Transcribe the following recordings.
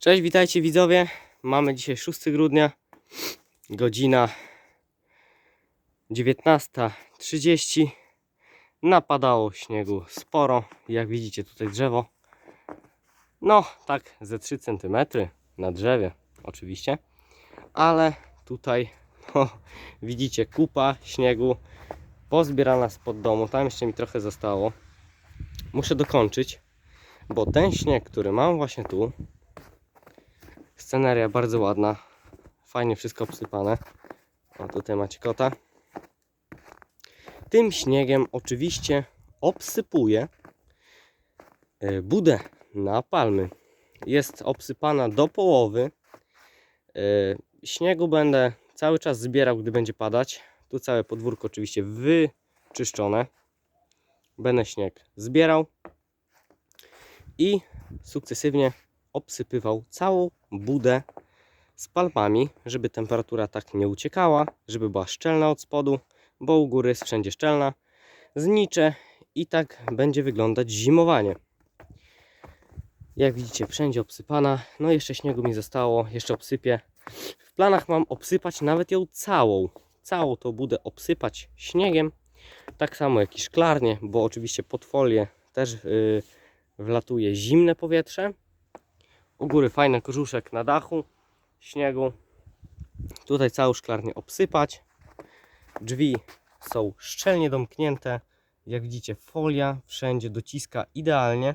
Cześć, witajcie widzowie. Mamy dzisiaj 6 grudnia, godzina 19.30. Napadało śniegu sporo, jak widzicie tutaj drzewo. No, tak ze 3 cm na drzewie, oczywiście. Ale tutaj, no, widzicie, kupa śniegu pozbierana spod domu. Tam jeszcze mi trochę zostało. Muszę dokończyć, bo ten śnieg, który mam właśnie tu, Sceneria bardzo ładna. Fajnie wszystko obsypane. O, tutaj macie kota. Tym śniegiem oczywiście obsypuję e, budę na palmy. Jest obsypana do połowy. E, Śniegu będę cały czas zbierał, gdy będzie padać. Tu całe podwórko oczywiście wyczyszczone. Będę śnieg zbierał i sukcesywnie obsypywał całą budę z palmami, żeby temperatura tak nie uciekała, żeby była szczelna od spodu, bo u góry jest wszędzie szczelna. Zniczę i tak będzie wyglądać zimowanie. Jak widzicie, wszędzie obsypana. No jeszcze śniegu mi zostało, jeszcze obsypię. W planach mam obsypać nawet ją całą. Całą tą budę obsypać śniegiem. Tak samo jak i szklarnie, bo oczywiście pod folię też yy, wlatuje zimne powietrze. U góry fajny korzuszek na dachu śniegu. Tutaj całą szklarnię obsypać. Drzwi są szczelnie domknięte. Jak widzicie, folia wszędzie dociska idealnie.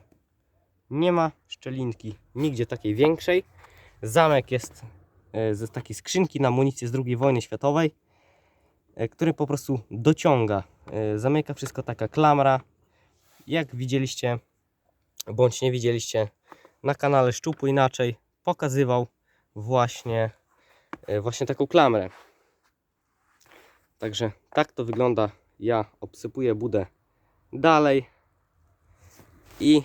Nie ma szczelinki nigdzie takiej większej. Zamek jest e, z takiej skrzynki na amunicję z II wojny światowej, e, który po prostu dociąga. E, Zamyka wszystko taka klamra. Jak widzieliście, bądź nie widzieliście, na kanale Szczupu Inaczej pokazywał właśnie, e, właśnie taką klamrę. Także tak to wygląda. Ja obsypuję budę dalej i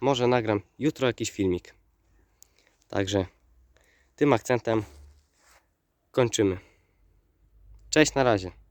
może nagram jutro jakiś filmik. Także tym akcentem kończymy. Cześć na razie.